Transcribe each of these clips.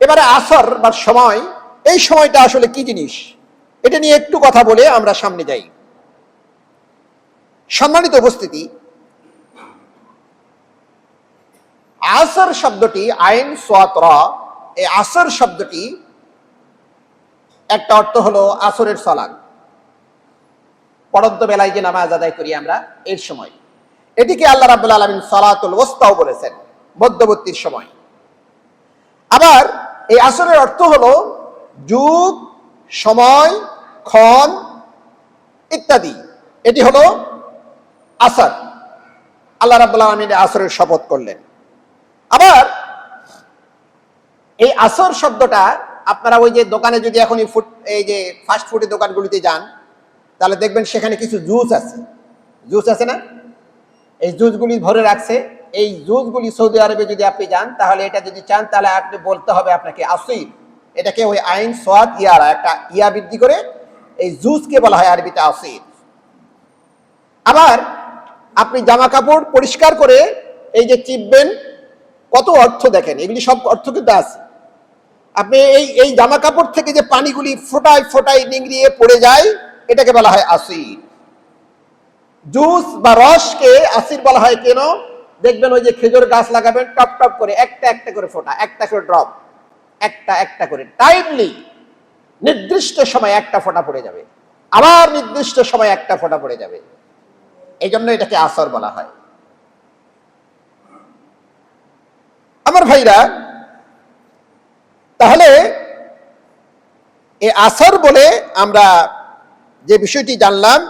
এবারে আসর বা সময়, এই সময়টা আসলে কি জিনিস? এটা নিয়ে একটু কথা বলে আমরা সামনে যাই। সম্মানিত উপস্থিতি, আসর শব্দটি আইন সোয়াতর এই আসর শব্দটি একটা অর্থ হলো আসরের সলাদ পরন্ত বেলায় যে নামাজ আদায় করি আমরা, এর সময়। এটিকে আল্লাহ রাবুল আলমিন সলাতুল ওস্তাও বলেছেন মধ্যবর্তীর সময়। আবার এই আসরের অর্থ হলো যুগ, সময়, ক্ষণ ইত্যাদি। এটি হলো আসার। আল্লাহ রাবুল আলমিন আসরের শপথ করলেন। আবার এই আসর শব্দটা আপনারা ওই যে দোকানে যদি এখন ফুড এই যে ফাস্ট ফুডের দোকানগুলিতে যান, তাহলে দেখবেন সেখানে কিছু জুস আছে। জুস আছে না? এই জুসগুলি ভরে রাখছে। এই জুসগুলি সৌদি আরবে যদি আপনি যান, তাহলে এটা যদি চান, তাহলে আপনি বলতে হবে আপনাকে আসির এটাকে ওই আইন সোয়াদ ইয়ারা, একটা ইয়া বৃদ্ধি করে, এই জুসকে বলা হয় আরবিতে আসির আবার আপনি জামা কাপড় পরিষ্কার করে এই যে চিপবেন, কত অর্থ দেখেন, এগুলি সব অর্থ কিন্তু আছে। আপনি এই এই জামা কাপড় থেকে যে পানিগুলি ফোটায় ফোটায় নিংড়িয়ে পড়ে যায়, এটাকে বলা হয় আসির জুস বা রসকে আসির বলা হয় কেন? দেখবেন ওই যে খেজুর গাছ লাগাবেন, টপ টপ করে, একটা একটা করে ফোটা, একটা করে ড্রপ, একটা একটা করে। টাইমলি নির্দিষ্ট সময় একটা ফোঁটা পড়ে যাবে। আবার নির্দিষ্ট সময় একটা ফোঁটা পড়ে যাবে। এই জন্য এটাকে আসর বলা হয়। আমার ভাইরা, তাহলে এ আসর বলে আমরা যে বিষয়টি জানলাম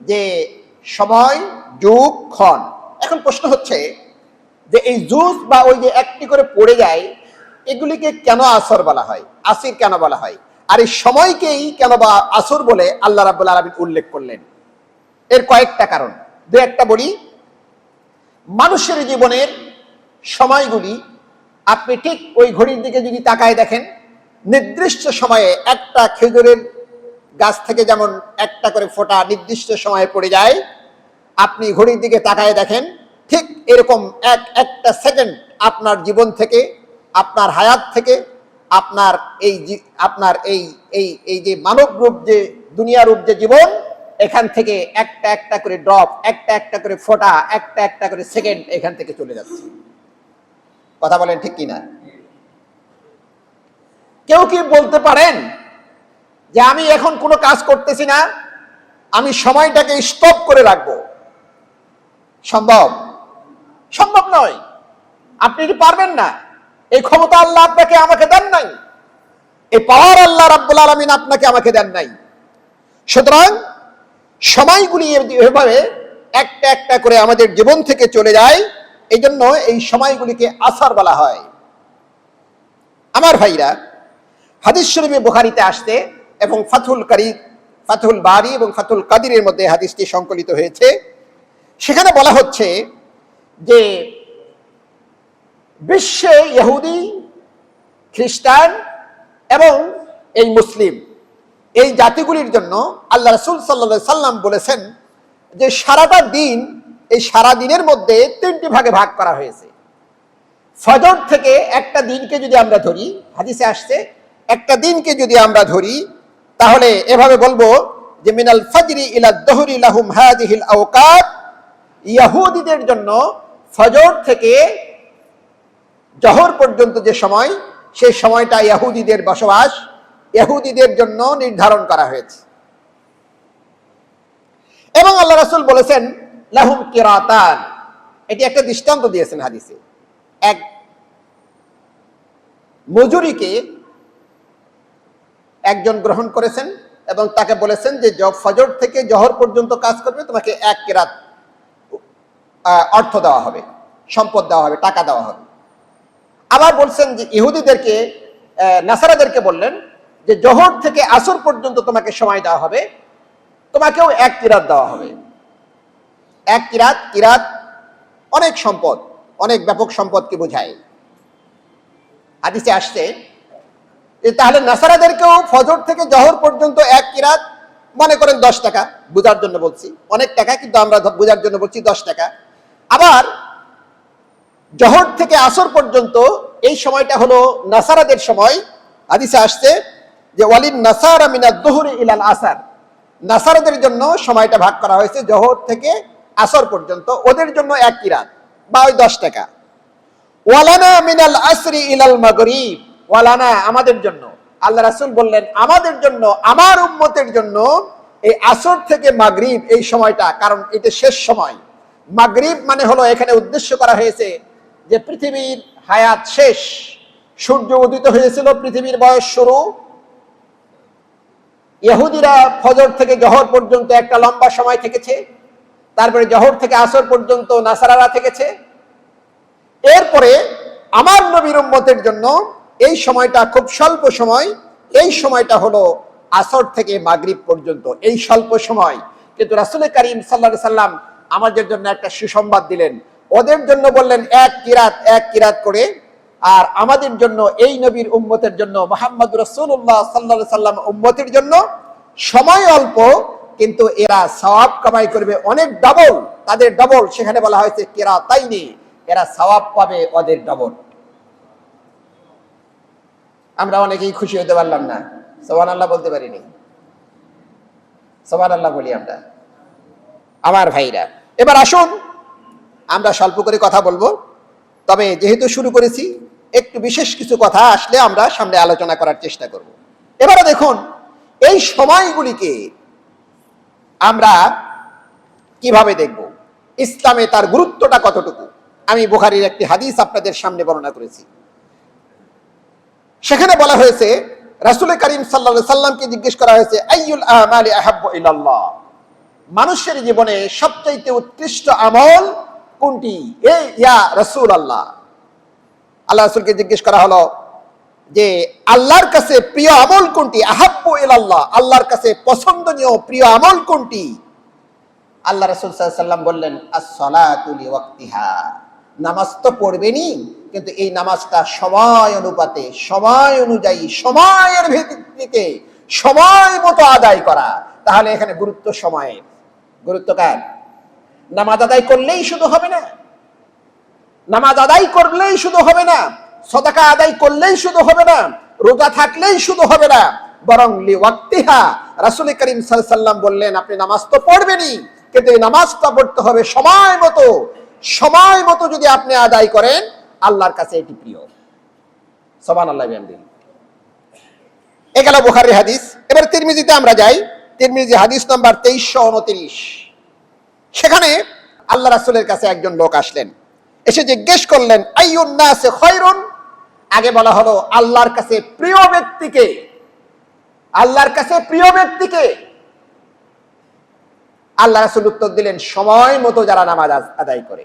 যে সময়, যুগ, ক্ষণ। এখন প্রশ্ন হচ্ছে যে এই জুস বা ওই যে একটি করে পড়ে যায়, এগুলিকে কেন আসর বলা হয়? আসির কেন বলা হয়? আর এই সময়কেই কেন বা আসর বলে আল্লাহ রাবুল আলমিন উল্লেখ করলেন। এর কয়েকটা কারণ। দু একটা বলি, মানুষের জীবনের সময়গুলি আপনি ঠিক ওই ঘড়ির দিকে যদি তাকায় দেখেন, নির্দিষ্ট সময়ে একটা খেজুরের গাছ থেকে যেমন একটা করে ফোঁটা নির্দিষ্ট সময়ে পড়ে যায় আপনি ঘড়ির দিকে তাকায় দেখেন, ঠিক এরকম এক, একটা সেকেন্ড আপনার জীবন থেকে, আপনার হায়াত থেকে, আপনার এই আপনার এই এই এই যে মানব রূপ, যে দুনিয়া রূপ, যে জীবন, এখান থেকে একটা একটা করে ড্রপ একটা একটা করে ফোটা, একটা একটা করে সেকেন্ড এখান থেকে চলে যাচ্ছে। কথা বলেন ঠিক কিনা? কেউ কি বলতে পারেন যে আমি এখন কোনো কাজ করতেছি না, আমি সময়টাকে স্টপ করে রাখব? সম্ভব? সম্ভব নয়। আপনি এটি পারবেন না? এই ক্ষমতা আল্লাহ আপনাকে, আমাকে দেন নাই। এই পাওয়ার আল্লাহ রাব্বুল আলমিন আপনাকে, আমাকে দেন নাই। সুতরাং সময়গুলি এভাবে একটা একটা করে আমাদের জীবন থেকে চলে যায়। এই জন্য এই সময়গুলিকে আসার বলা হয়। আমার ভাইরা, হাদিস শরীফে বুখারিতে আসতে এবং ফাথুল কারি ফাথুল বারি এবং ফাথুল কাদিরের মধ্যে হাদিসটি সংকলিত হয়েছে। সেখানে বলা হচ্ছে যে বিশ্বে ইহুদি, খ্রিস্টান এবং এই মুসলিম, এই জাতিগুলির জন্য আল্লাহ রসুল সাল্লা সাল্লাম বলেছেন যে সারাটা দিন, এই সারা দিনের মধ্যে তিনটি ভাগে ভাগ করা হয়েছে। ফজর থেকে একটা দিনকে যদি আমরা ধরি, হাদিসে আসছে, একটা দিনকে যদি আমরা ধরি, তাহলে এভাবে বলব যে মিনাল ফজরি ইলা দহরি লাহুম হাদিহিল আওকাত ইয়াহুদিদের জন্য ফজর থেকে জহর পর্যন্ত যে সময়, সেই সময়টা ইয়াহুদিদের বসবাস ইহুদিদের জন্য নির্ধারণ করা হয়েছে। এবং আল্লাহ রাসূল বলেছেন, লাহুম কিরাতান। এটি একটা দৃষ্টান্ত দিয়েছেন হাদিসে। এক মজুরিকে একজন গ্রহণ করেছেন এবং তাকে বলেছেন যে, ফজর থেকে জহর পর্যন্ত কাজ করবে, তোমাকে এক কেরাত অর্থ দেওয়া হবে, সম্পদ দেওয়া হবে, টাকা দেওয়া হবে। আবার বলছেন যে ইহুদিদেরকে নাসারাদেরকে বললেন যে জহর থেকে আসর পর্যন্ত তোমাকে সময় দেওয়া হবে, তোমাকেও এক কিরাত দেওয়া হবে। এক কিরাত কিরাত অনেক সম্পদ, অনেক ব্যাপক সম্পদকে বোঝায়। হাদিসে আসছে যে তাহলে নাসারাদেরকেও ফজর থেকে জহর পর্যন্ত এক কিরাত, মনে করেন দশ টাকা, বোঝার জন্য বলছি, অনেক টাকা, কিন্তু আমরা বোঝার জন্য বলছি দশ টাকা। আবার জহর থেকে আসর পর্যন্ত এই সময়টা হলো নাসারাদের সময়। হাদিসে আসছে যে, ওয়ালিন নাসারা মিনা দুহুরি ইলাল আসার। নাসারাদের জন্য সময়টা ভাগ করা হয়েছে জহর থেকে আসর পর্যন্ত। ওদের জন্য এক কিরাত বা ওই দশ টাকা। ওয়ালানা মিনাল আসরি ইলাল মাগরিব। ওয়ালানা আমাদের জন্য। আল্লাহ রাসূল বললেন, আমাদের জন্য, আমার উম্মতের জন্য এই আসর থেকে মাগরিব এই সময়টা, কারণ এটা শেষ সময়। মাগরিব মানে হলো এখানে উদ্দেশ্য করা হয়েছে যে পৃথিবীর হায়াত শেষ, সূর্য উদিত হয়েছিল, পৃথিবীর বয়স শুরু। ইহুদিরা ফজর থেকে জহর পর্যন্ত একটা লম্বা সময় থেকেছে, তারপরে জহর থেকে আসর পর্যন্ত নাসারারা থেকেছে। এরপরে আমার নবীর উম্মতের জন্য এই সময়টা খুব স্বল্প সময়, এই সময়টা হলো আসর থেকে মাগরিব পর্যন্ত, এই স্বল্প সময়। কিন্তু রাসুল করিম সাল্লা সাল্লাম আমাদের জন্য একটা সুসংবাদ দিলেন। ওদের জন্য বললেন, এক কিরাত এক কিরাত করে। আর আমাদের জন্য, এই নবীর উম্মতের জন্য, মোহাম্মদ রসুল্লাহ সাল্লা সাল্লাম উম্মতের জন্য সময় অল্প, কিন্তু এরা সওয়াব কামাই করবে অনেক ডবল তাদের ডবল সেখানে বলা হয়েছে কেরা তাই নেই এরা সওয়াব পাবে ওদের ডবল আমরা অনেকেই খুশি হতে পারলাম না। সোহান আল্লাহ বলতে পারিনি। সোহান আল্লাহ বলি আমরা। আমার ভাইরা এবার আসুন, আমরা স্বল্প করে কথা বলব। তবে যেহেতু শুরু করেছি, একটু বিশেষ কিছু কথা আসলে আমরা সামনে আলোচনা করার চেষ্টা করব। এবারে দেখুন, এই সময়গুলিকে আমরা কীভাবে দেখব? ইসলামে তার গুরুত্বটা কতটুকু? আমি বুখারির একটি হাদিস আপনাদের সামনে বর্ণনা করেছি। সেখানে বলা হয়েছে রাসুল করিম সাল্লা সাল্লামকে জিজ্ঞেস করা হয়েছে, আইয়ুল আমালি আহাব্বু মানুষের জীবনে সবচাইতে উৎকৃষ্ট আমল কোনটি? এ, ইয়া রসুল আল্লাহ আল্লাহ রসুলকে জিজ্ঞেস করা হলো যে, আল্লাহর কাছে প্রিয় আমল কোনটি? আহাব্বু ইলাল্লাহ। আল্লাহর কাছে পছন্দনীয় প্রিয় আমল কোনটি? আল্লাহ রসুল সাল্লাম বললেন আসসালাতুলি ওয়াক্তিহা নামাজ তো পড়বেনি কিন্তু এই নামাজটা সময় অনুপাতে, সময় অনুযায়ী, সময়ের ভিত্তিতে, সময় মতো আদায় করা। তাহলে এখানে গুরুত্ব সময়ের। গুরুত্ব কার? নামাজ আদায় করলেই শুধু হবে না। নামাজ আদায় করলেই শুধু হবে না। সদাকা আদায় করলেই শুধু হবে না। রোজা থাকলেই শুধু হবে না। বরং লিওয়াক্তিহা রাসুল করিম সাল্লাম বললেন, আপনি নামাজ তো পড়বেনই, কিন্তু এই নামাজটা পড়তে হবে সময় মতো। সময় মতো যদি আপনি আদায় করেন, আল্লাহর কাছে এটি প্রিয়। সবান আল্লাহ এ গেল বুখারি হাদিস। এবার তিরমিজিতে আমরা যাই। তিরমিজি হাদিস নাম্বার তেইশশো উনত্রিশ। সেখানে আল্লাহ রাসুলের কাছে একজন লোক আসলেন। এসে জিজ্ঞেস করলেন আইউন্নাসে খয়রুন? আগে বলা হলো, আল্লাহর কাছে প্রিয় ব্যক্তিকে। আল্লাহর কাছে প্রিয় ব্যক্তিকে। আল্লাহ রাসুল উত্তর দিলেন, সময় মতো যারা নামাজ আদায় করে।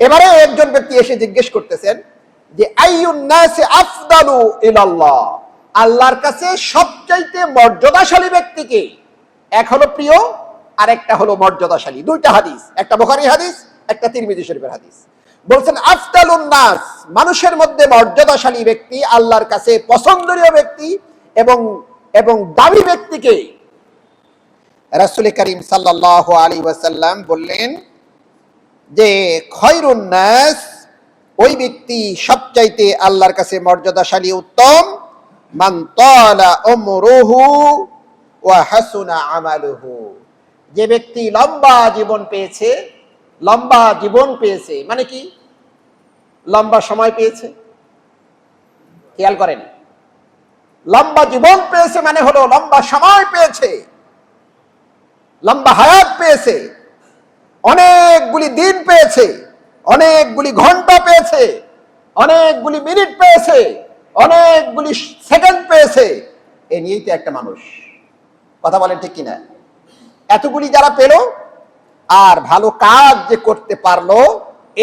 এবারে একজন ব্যক্তি এসে জিজ্ঞেস করতেছেন যে আফদালু আল্লাহর কাছে সবচাইতে মর্যাদাশালী ব্যক্তিকে এক হলো প্রিয় আর একটা হলো মর্যাদাশালী। দুইটা হাদিস, একটা বোখারি হাদিস, একটা তিরমিজি শরীফের হাদিস। বলছেন, আফতালুন নাস, মানুষের মধ্যে মর্যাদাশালী ব্যক্তি, আল্লাহর কাছে পছন্দনীয় ব্যক্তি এবং এবং দামি ব্যক্তিকে রাসুল করিম সাল্লাল্লাহু আলী ওয়াসাল্লাম বললেন যে, খয়রুন নাস, ওই ব্যক্তি সবচাইতে আল্লাহর কাছে মর্যাদাশালী উত্তম। মান তালা হাসুনা আমালুহু। যে ব্যক্তি লম্বা জীবন পেয়েছে, লম্বা জীবন পেয়েছে মানে কি? লম্বা সময় পেয়েছে। খেয়াল করেন। লম্বা জীবন পেয়েছে মানে হলো লম্বা সময় পেয়েছে, লম্বা হায়াত পেয়েছে, অনেকগুলি দিন পেয়েছে, অনেকগুলি ঘণ্টা পেয়েছে, অনেকগুলি মিনিট পেয়েছে, অনেকগুলি সেকেন্ড পেয়েছে। এ নিয়েই তো একটা মানুষ। কথা বলেন ঠিক কিনা? এতগুলি যারা পেল, আর ভালো কাজ যে করতে পারল,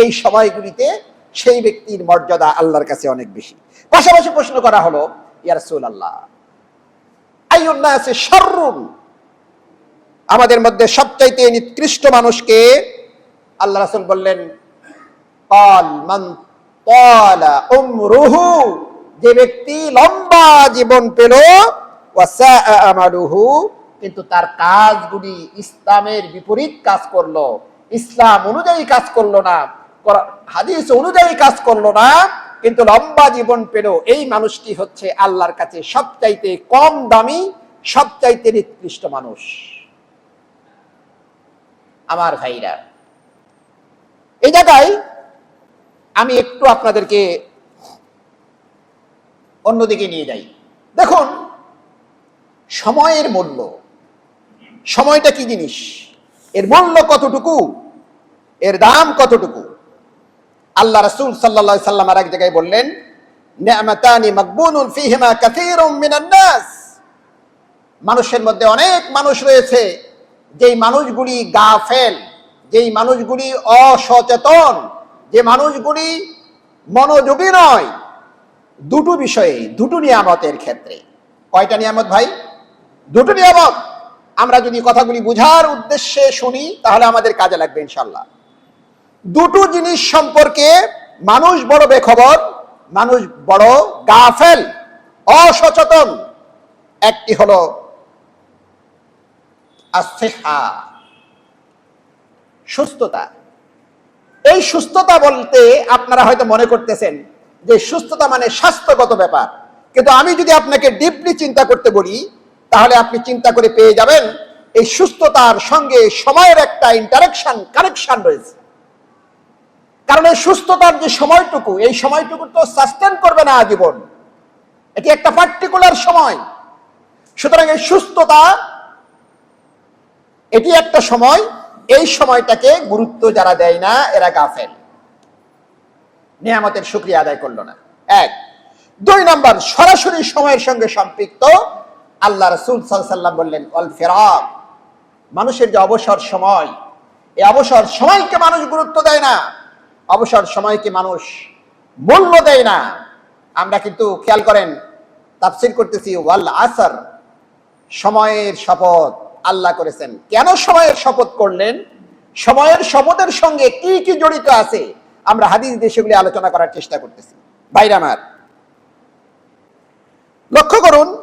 এই সময়গুলিতে সেই ব্যক্তির মর্যাদা আল্লাহর কাছে অনেক বেশি। পাশাপাশি প্রশ্ন করা হলো ইয়ারসুল আল্লাহ আমাদের মধ্যে সবচাইতে নিকৃষ্ট মানুষকে আল্লাহ রাসুল বললেন মান যে ব্যক্তি লম্বা জীবন পেল আমালুহু। কিন্তু তার কাজগুলি ইসলামের বিপরীত কাজ করল। ইসলাম অনুযায়ী কাজ করল না। হাদিস অনুযায়ী কাজ করল না। কিন্তু লম্বা জীবন পেল এই মানুষটি হচ্ছে আল্লাহর কাছে সবচাইতে কম দামি, সবচাইতে নিকৃষ্ট মানুষ। আমার ভাইরা, এই জায়গায় আমি একটু আপনাদেরকে অন্যদিকে নিয়ে যাই। দেখুন সময়ের মূল্য। সময়টা কি জিনিস? এর মূল্য কতটুকু? এর দাম কতটুকু? আল্লাহ রসুল সাল্লা সাল্লাম আর এক জায়গায় বললেন মানুষের মধ্যে অনেক মানুষ রয়েছে, যেই মানুষগুলি গাফেল, যেই মানুষগুলি অসচেতন, যে মানুষগুলি মনোযোগী নয়। দুটো বিষয়ে, দুটো নিয়ামতের ক্ষেত্রে। কয়টা নিয়ামত ভাই? দুটো নিয়ামত। আমরা যদি কথাগুলি বুঝার উদ্দেশ্যে শুনি, তাহলে আমাদের কাজে লাগবে ইনশাল্লাহ দুটো জিনিস সম্পর্কে মানুষ বড় বেখবর, মানুষ বড় গাফেল, অসচেতন। একটি হলো সুস্থতা। এই সুস্থতা বলতে আপনারা হয়তো মনে করতেছেন যে সুস্থতা মানে স্বাস্থ্যগত ব্যাপার। কিন্তু আমি যদি আপনাকে ডিপলি চিন্তা করতে বলি তাহলে আপনি চিন্তা করে পেয়ে যাবেন, এই সুস্থতার সঙ্গে সময়ের একটা ইন্টারাকশন কানেকশন রয়েছে। কারণ এই সুস্থতার যে সময়টুকু, এই সময়টুকু তো সাস্টেন করবে না আজীবন। এটি একটা পার্টিকুলার সময়। সুতরাং এই সুস্থতা, এটি একটা সময়, এই সময়টাকে গুরুত্ব যারা দেয় না, এরা গাফেল। নিয়ামতের সুক্রিয়া আদায় করল না। এক। দুই নম্বর, সরাসরি সময়ের সঙ্গে সম্পৃক্ত আল্লাহ রসুল সাল্লাম বললেন অল ফেরাক। মানুষের যে অবসর সময়, এই অবসর সময়কে মানুষ গুরুত্ব দেয় না। অবসর সময়কে মানুষ মূল্য দেয় না। আমরা কিন্তু খেয়াল করেন, তাফসির করতেছি, ওয়াল আসর। সময়ের শপথ আল্লাহ করেছেন। কেন সময়ের শপথ করলেন? সময়ের শপথের সঙ্গে কি কি জড়িত আছে? আমরা হাদিস দিয়ে সেগুলি আলোচনা করার চেষ্টা করতেছি। বাইরে আমার, লক্ষ্য করুন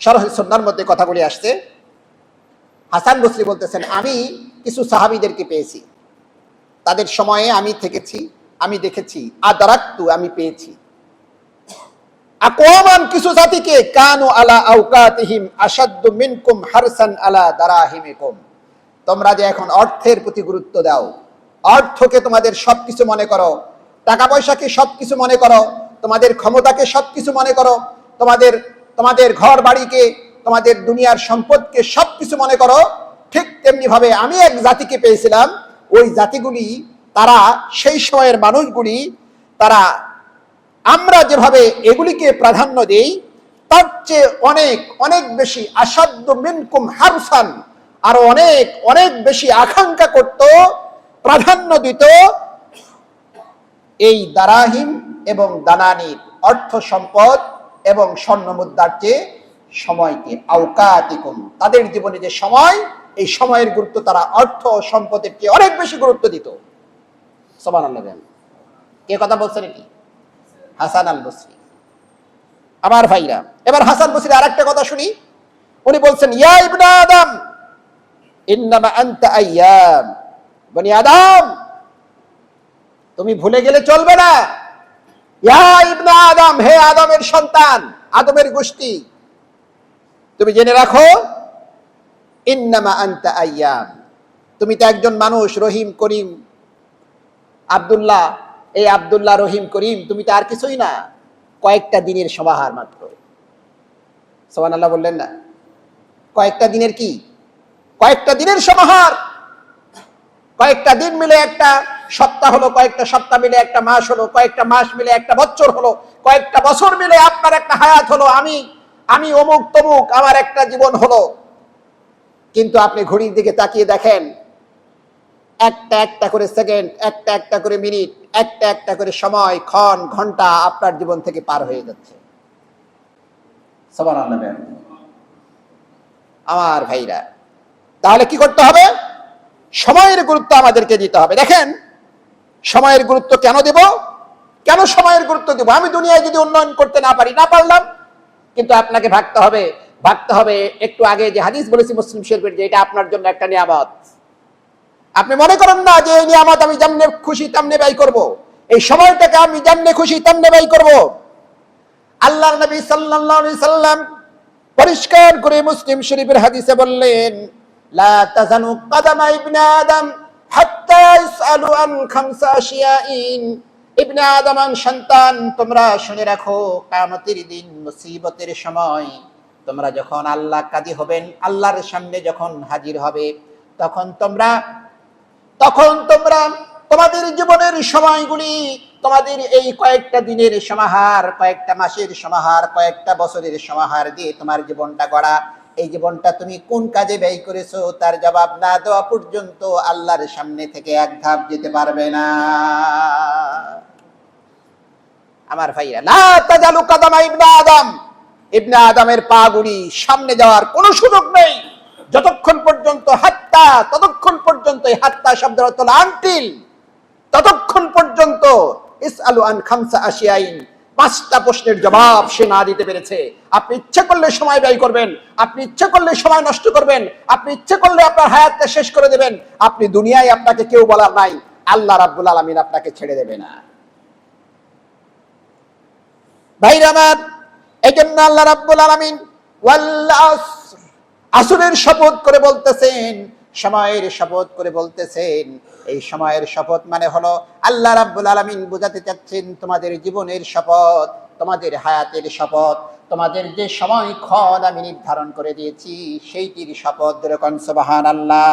সরাসরি সন্ন্যার মধ্যে কথাগুলি আসছে। হাসান বসরি বলতেছেন, আমি কিছু সাহাবিদেরকে পেয়েছি। তাদের সময়ে আমি থেকেছি, আমি দেখেছি। আদারাক্তু, আমি পেয়েছি। আকওয়ামান কিছু জাতিকে কানু আলা আওকাতিহিম আশাদ্দু মিনকুম হারসান আলা দারাহিমিকুম। তোমরা যে এখন অর্থের প্রতি গুরুত্ব দাও, অর্থকে তোমাদের সবকিছু মনে করো, টাকা পয়সাকে সবকিছু মনে করো, তোমাদের ক্ষমতাকে সবকিছু মনে করো, তোমাদের তোমাদের ঘর বাড়িকে তোমাদের দুনিয়ার সম্পদকে সবকিছু মনে করো, ঠিক তেমনি ভাবে আমি এক জাতিকে পেয়েছিলাম। ওই জাতিগুলি, তারা সেই সময়ের মানুষগুলি, তারা আমরা যেভাবে এগুলিকে প্রাধান্য দেই, তার চেয়ে অনেক অনেক বেশি আসাধ্য মিনকুম হারসান, আরও অনেক অনেক বেশি আকাঙ্ক্ষা করত, প্রাধান্য দিত এই দারাহিম এবং দানানির অর্থ সম্পদ এবং স্বর্ণ মুদ্রার চেয়ে সময়কে, আওকাতিকুম, তাদের জীবনে যে সময়, এই সময়ের গুরুত্ব তারা অর্থ সম্পদের চেয়ে অনেক বেশি গুরুত্ব দিত। কে কথা বলছেন এটি? হাসান আল বসরি আমার ভাইরা, এবার হাসান বসরি আর একটা কথা শুনি। উনি বলছেন, ইয়া ইবনা আদম, ইন্নামা আনতা আইয়াম বনি আদম, তুমি ভুলে গেলে চলবে না। ইবনা আদম, হে আদমের সন্তান, আদমের গোষ্ঠী। তুমি জেনে রাখো, ইন্নামা আনতা আইয়াম তুমি তো একজন মানুষ, রহিম, করিম। আব্দুল্লাহ, এই আব্দুল্লাহ, রহিম, করিম, তুমি তো আর কিছুই না। কয়েকটা দিনের সমাহার মাত্র। সোহান আল্লাহ বললেন না। কয়েকটা দিনের কি? কয়েকটা দিনের সমাহার। কয়েকটা দিন মিলে একটা সপ্তাহ হলো, কয়েকটা সপ্তাহ মিলে একটা মাস হলো, কয়েকটা মাস মিলে একটা বছর হলো, কয়েকটা বছর মিলে আপনার একটা হায়াত হলো, আমি আমি অমুক তমুক, আমার একটা জীবন হলো। কিন্তু আপনি ঘড়ির দিকে তাকিয়ে দেখেন, একটা একটা করে সেকেন্ড, একটা একটা করে মিনিট, একটা একটা করে সময়, ক্ষণ, ঘণ্টা আপনার জীবন থেকে পার হয়ে যাচ্ছে। আমার ভাইরা, তাহলে কি করতে হবে? সময়ের গুরুত্ব আমাদেরকে দিতে হবে। দেখেন সময়ের গুরুত্ব কেন দেব? কেন সময়ের গুরুত্ব দেব? আমি দুনিয়ায় যদি উন্নয়ন করতে না পারি, না পারলাম, কিন্তু আপনাকে ভাবতে হবে ভাবতে হবে। একটু আগে যে হাদিস বলেছি মুসলিম শরীফের যে এটা আপনার জন্য একটা নিয়ামত। আপনি মনে করেন না যে এই নিয়ামত আমি যেমনে খুশি, তেমনে ব্যয় করব। এই সময়টাকে আমি যেমনে খুশি, তেমনে ব্যয় করব। আল্লাহ নবী সাল্লাম পরিষ্কার করে মুসলিম শরীফের হাদিসে বললেন, লা তাজানু কাদামা ইবনে আদম ইবনে আদমান সন্তান তোমরা শুনে রাখো দিন মুসিবতের সময় তোমরা যখন আল্লাহ কাজী হবেন, আল্লাহর সামনে যখন হাজির হবে, তখন তোমরা তখন তোমরা তোমাদের জীবনের সময়গুলি, তোমাদের এই কয়েকটা দিনের সমাহার, কয়েকটা মাসের সমাহার, কয়েকটা বছরের সমাহার দিয়ে তোমার জীবনটা গড়া। এই জীবনটা তুমি কোন কাজে ব্যয় করেছ তার জবাব না দেওয়া পর্যন্ত আল্লাহর সামনে থেকে এক ধাপ যেতে পারবে না। আমার ভাইরা, লা তাজালু কাদামা ইবনে আদম। ইবনে আদমের পাগুলি সামনে যাওয়ার কোনো সুযোগ নেই। যতক্ষণ পর্যন্ত হাত্তা, ততক্ষণ পর্যন্ত এই হাত্তা শব্দের অর্থ আনটিল ততক্ষণ পর্যন্ত ইসআলু আন খামসা আশিয়াইন। পাঁচটা প্রশ্নের জবাব সে না দিতে পেরেছে। আপনি ইচ্ছে করলে সময় ব্যয় করবেন, আপনি ইচ্ছে করলে সময় নষ্ট করবেন, আপনি ইচ্ছে করলে আপনার হায়াতটা শেষ করে দেবেন। আপনি দুনিয়ায় আপনাকে কেউ বলার নাই, আল্লাহ রাব্বুল আলামিন আপনাকে ছেড়ে দেবে না। ভাইরা আমার এই জন্য আল্লাহ রাব্বুল আলামিন আসুরের শপথ করে বলতেছেন সময়ের শপথ করে বলতেছেন। এই সময়ের শপথ মানে হলো আল্লাহ রাব্বুল আলমিন বোঝাতে চাচ্ছেন তোমাদের জীবনের শপথ, তোমাদের হায়াতের শপথ, তোমাদের যে সময় ক্ষণ আমি নির্ধারণ করে দিয়েছি, সেইটির শপথ যেরকম সোবাহান আল্লাহ